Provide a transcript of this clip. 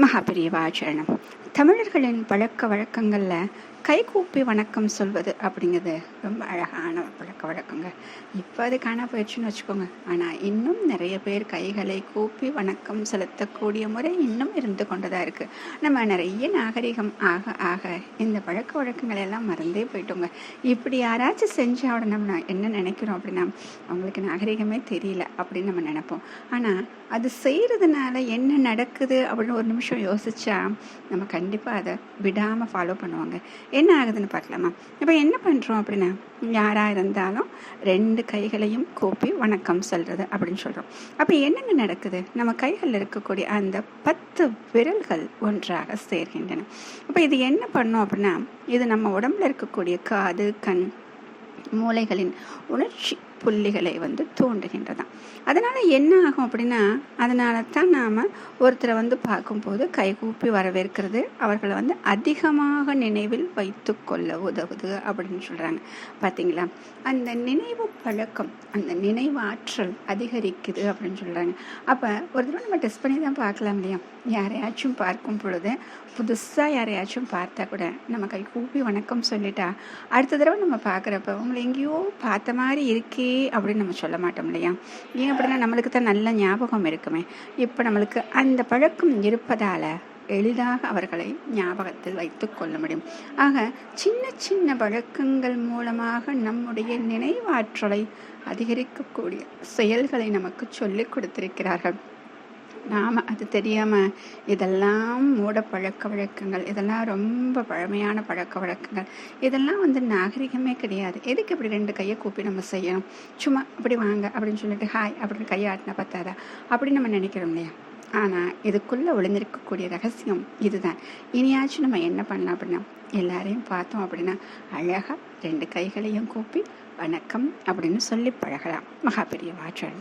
महापरिवाचरणम् தமிழர்களின் பழக்க வழக்கங்களில் கைகூப்பி வணக்கம் சொல்வது அப்படிங்கிறது ரொம்ப அழகான பழக்க வழக்கங்க. இப்போ அது காணா போயிடுச்சுன்னு வச்சுக்கோங்க. ஆனால் இன்னும் நிறைய பேர் கைகளை கூப்பி வணக்கம் செலுத்தக்கூடிய முறை இன்னும் இருந்து கொண்டுதான் இருக்குது நம்ம நிறைய நாகரிகம் ஆக ஆக இந்த பழக்க வழக்கங்கள் எல்லாம் மறந்தே போயிட்டோங்க. இப்படி யாராச்சும் செஞ்சா உடனே நம்ம என்ன நினைக்கிறோம் அப்படின்னா அவங்களுக்கு நாகரிகமே தெரியல அப்படின்னு நம்ம நினைப்போம். ஆனால் அது செய்கிறதுனால என்ன நடக்குது அப்படின்னு ஒரு நிமிஷம் யோசிச்சா நம்ம கண்டிப்பாக அதை விடாமல் ஃபாலோ பண்ணுவாங்க. என்ன ஆகுதுன்னு பார்க்கலாமா? இப்போ என்ன பண்ணுறோம் அப்படின்னா யாராக இருந்தாலும் ரெண்டு கைகளையும் கூப்பி வணக்கம் சொல்கிறது அப்படின்னு சொல்கிறோம் அப்போ என்னங்க நடக்குது? நம்ம கைகளில் இருக்கக்கூடிய அந்த பத்து விரல்கள் ஒன்றாக சேர்கின்றன. அப்போ இது என்ன பண்ணோம் அப்படின்னா இது நம்ம உடம்புல இருக்கக்கூடிய காது கண் மூளைகளின் உணர்ச்சி புள்ளிகளை வந்து தூண்டுகின்றதாம். அதனால் என்ன ஆகும் அப்படின்னா அதனால தான் நாம் ஒருத்தரை வந்து பார்க்கும்போது கைகூப்பி வரவேற்கிறது அவர்களை வந்து அதிகமாக நினைவில் வைத்து கொள்ள உதவுது அப்படின்னு சொல்கிறாங்க பார்த்தீங்களா அந்த நினைவு பழக்கம் அந்த நினைவாற்றல் அதிகரிக்குது அப்படின்னு சொல்கிறாங்க அப்போ ஒரு தடவை நம்ம டெஸ்ட் பண்ணி தான் பார்க்கலாம் இல்லையா? யாரையாச்சும் பார்க்கும் பொழுது புதுசாக யாரையாச்சும் பார்த்தா கூட நம்ம கை கூப்பி வணக்கம் சொல்லிட்டா அடுத்த தடவை நம்ம பார்க்குறப்ப உங்களை எங்கேயோ பார்த்த மாதிரி இருக்கே அப்படின்னு நம்ம சொல்ல மாட்டோம் இல்லையா? ஏன் அப்படின்னா நம்மளுக்கு தான் நல்ல ஞாபகம் இருக்குமே. இப்போ நம்மளுக்கு அந்த பழக்கம் இருப்பதால் எளிதாக அவர்களை ஞாபகத்தில் வைத்து கொள்ள முடியும். ஆக சின்ன சின்ன வழக்கங்கள் மூலமாக நம்முடைய நினைவாற்றலை அதிகரிக்கக்கூடிய செயல்களை நமக்கு சொல்லிக் கொடுத்திருக்கிறார்கள். நாம் அது தெரியாமல் இதெல்லாம் மூட பழக்க வழக்கங்கள் இதெல்லாம் ரொம்ப பழமையான பழக்க வழக்கங்கள். இதெல்லாம் வந்து நாகரிகமே கிடையாது. எதுக்கு இப்படி ரெண்டு கையை கூப்பி நம்ம செய்யணும்? சும்மா அப்படி வாங்க அப்படின்னு சொல்லிட்டு ஹாய் அப்படின்னு கையை ஆட்டின பார்த்தாதா அப்படின்னு நம்ம நினைக்கிறோம் இல்லையா? ஆனால் இதுக்குள்ளே ஒளிந்திருக்கக்கூடிய ரகசியம் இதுதான். இனியாச்சும் நம்ம என்ன பண்ணலாம் அப்படின்னா எல்லாரையும் பார்த்தோம் அப்படின்னா அழகாக ரெண்டு கைகளையும் கூப்பி வணக்கம் அப்படின்னு சொல்லி பழகலாம். மகாபெரிய வாச்சன்